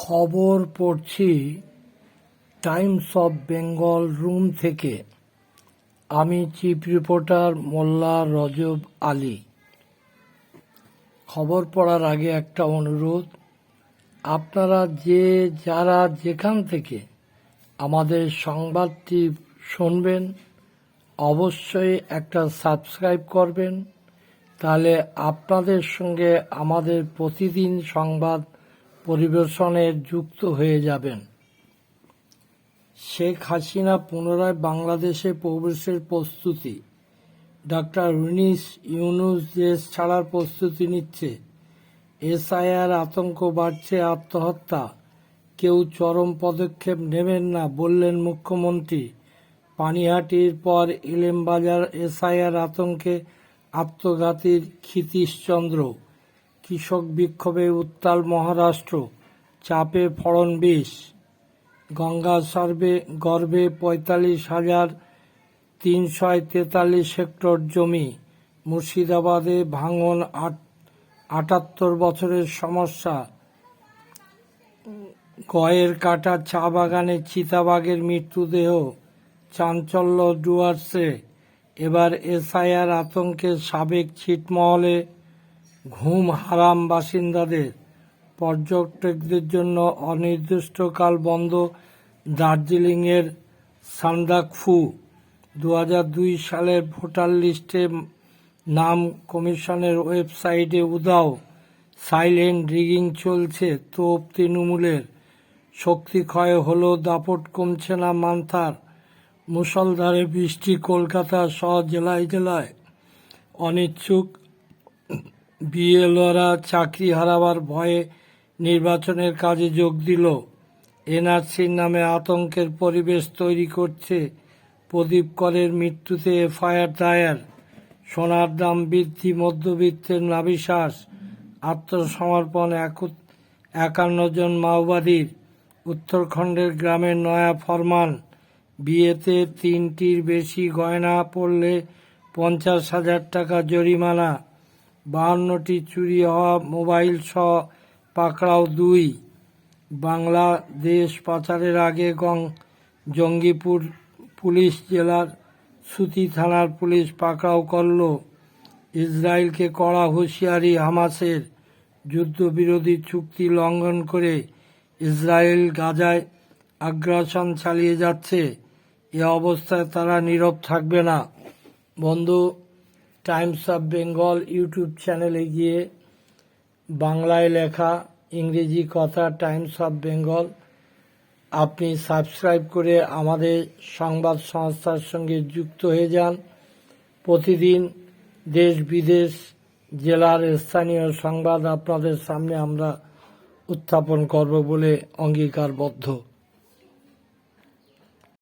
খবর পড়ছি Times of Bengal room থেকে। আমি চিফ রিপোর্টার মোল্লা রজব আলী। খবর পড়ার আগে একটা অনুরোধ, আপনারা যে যারা যেখান থেকে আমাদের সংবাদটি শুনবেন, অবশ্যই একটা সাবস্ক্রাইব করবেন, তাহলে আপনাদের সঙ্গে আমাদের প্রতিদিন সংবাদ পরিবেশনে যুক্ত হয়ে যাবেন। শেখ হাসিনা পুনরায় বাংলাদেশে প্রবেশের প্রস্তুতি। ডক্টর ইউনিস ইউনুস দেশ ছাড়ার প্রস্তুতি নিচ্ছে। এসআইআর আতঙ্ক বাড়ছে, আত্মহত্যা। কেউ চরম পদক্ষেপ নেবেন না বললেন মুখ্যমন্ত্রী। পানিহাটির পর ইলেমবাজার এসআইআর আতঙ্কে আত্মঘাতীর ক্ষিতীশচন্দ্র কৃষক বিক্ষোভে উত্তাল মহারাষ্ট্র, চাপে ফড়ন ফড়নবিশ গঙ্গা সার্ভে, গর্ভে পঁয়তাল্লিশ হাজার তিনশো তেতাল্লিশ হেক্টর জমি। মুর্শিদাবাদে ভাঙন আট, আটাত্তর বছরের সমস্যা। গয়ের কাটা চা বাগানে চিতাবাঘের মৃত্যুদেহ চাঞ্চল্য ডুয়ার্সে। এবার এসআইআর আতঙ্কে সাবেক ছিটমহলে ঘুম হারাম বাসিন্দাদের। পর্যটকদের জন্য অনির্দিষ্টকাল বন্ধ দার্জিলিংয়ের সান্দাকফু। দু দুই সালের ভোটার লিস্টে নাম কমিশনের ওয়েবসাইটে উদাও সাইলেন্ট রিগিং চলছে। তোপ তৃণমূলের শক্তি ক্ষয় হলো দাপট কমছে না মান্থার। মুষলধারে বৃষ্টি কলকাতা সহ জেলায় জেলায়। অনিচ্ছুক বিএলওরা চাকরি হারাবার ভয়ে নির্বাচনের কাজে যোগ দিল। এনআরসির নামে আতঙ্কের পরিবেশ তৈরি করছে প্রদীপ করের মৃত্যুতে এফআইআর দায়ের। সোনার দাম বৃদ্ধি, মধ্যবিত্তের নাভিশ্বাস আত্মসমর্পণ এক- একান্ন জন মাওবাদীর। উত্তরাখণ্ডের গ্রামের নয়া ফরমান। বিয়েতে তিনটির বেশি গয়না পড়লে পঞ্চাশ হাজার টাকা জরিমানা। বাহান্নটি চুরি হওয়া মোবাইল সহ পাকড়াও দুই। বাংলাদেশ পাচারের আগে গং, জঙ্গিপুর পুলিশ জেলার সুতি থানার পুলিশ পাকড়াও করল। ইসরায়েলকে কড়া হুঁশিয়ারি হামাসের যুদ্ধবিরোধী চুক্তি লঙ্ঘন করে ইসরায়েল গাজায় আগ্রাসন চালিয়ে যাচ্ছে। এ অবস্থায় তারা নীরব থাকবে না। বন্ধু টাইমস অফ বেঙ্গল ইউটিউব চ্যানেলে গিয়ে বাংলায় লেখা ইংরেজি কথা টাইমস অফ বেঙ্গল আপনি সাবস্ক্রাইব করে আমাদের সংবাদ সংস্থার সঙ্গে যুক্ত হয়ে যান। প্রতিদিন দেশ, বিদেশ, জেলার স্থানীয় সংবাদ আপনাদের সামনে আমরা উত্থাপন করব বলে অঙ্গীকারবদ্ধ।